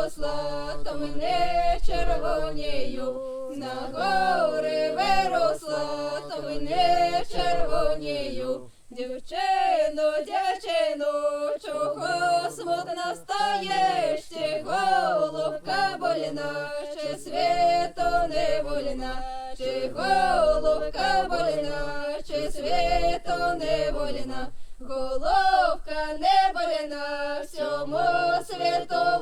виросла, там не червонію, на гори виросла, там не червонію. Дівчино, дівчино, чого смутно стаєш, чи голубка больна, чи світу не вольна, чи голубка больна, чи світу не вольна, головка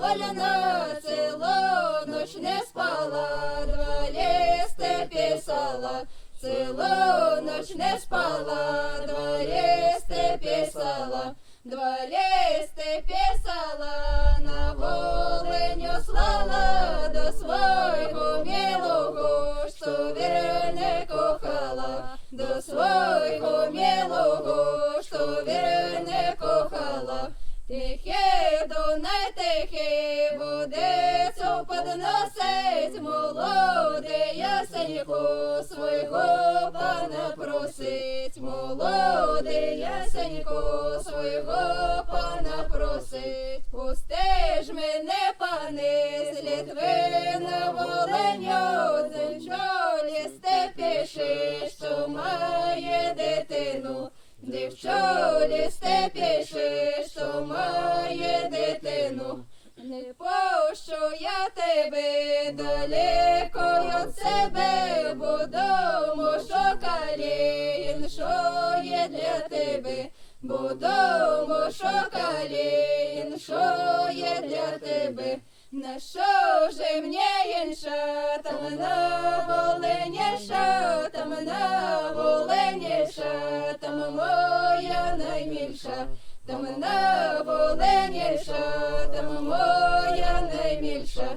світу вольна, цілу ноч не спала, два листи писала. Цілу ноч не спала, два листи писала, два листи писала, на воленю слала до свого милого, що вірне кохала, до свого Дунай, тихе, водицю подносить, молодий ясенько свого пана просить, молодий ясенько свого пана просить, пусти ж мене, пане, з Літви на Воленю, дзенчо лісте пише, що має дитину. Дівчо лісте шокалін, що є для тебе, бо дому шокалін, що є для тебе. На що же мені інша, там на воленіша, там на воленіша, там моя наймільша, там на воленіша, там моя наймільша.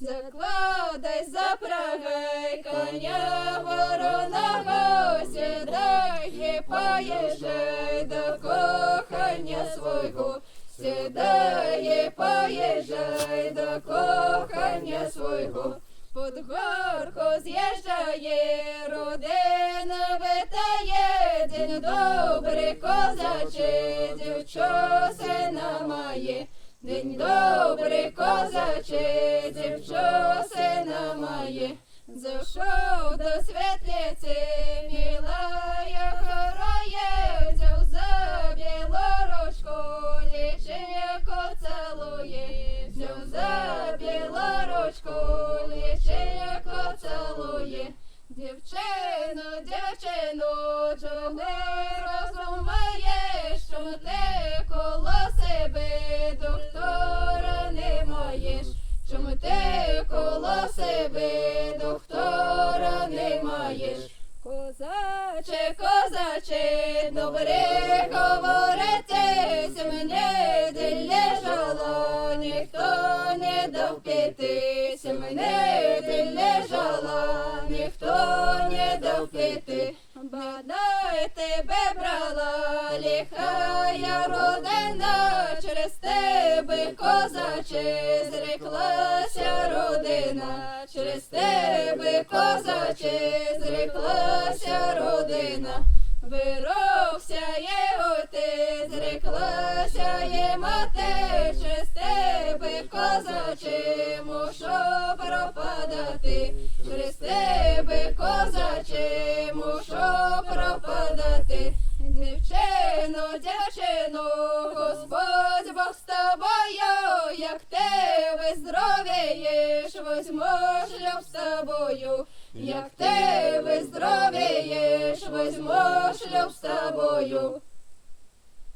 Закладай, запрягай коня вороного, сідай і поїжджай до кохання свого. Сідай і поїжджай до кохання свого. Под горку з'їжджає, родина витає, день добрий козаче, дівчо сина. День добрий козаче, дівчо сина має. Зайшов до світлиці, милая хороє, взяв за білоручку, лічико цілує, взяв за білоручку, лічико цілує. Дівчино, дівчино, чого розумієш, що ти коло себе чому ти коло себе доктора не маєш. Козаче, козаче, добре говорите, мене де лежала, ніхто не дав піти, мене де лежала, ніхто не дав піти. Бадай тебе брала, ліхая родина, через тебе, козаче, зреклася родина, через тебе, козаче, зреклася родина. Вирокся є отець, зреклася є мати, через тебе, козаче, мушу пропадати, через тебе, козаче, мушу шлюб з тобою, як ти виздоровієш, возьмо шлюб з тобою.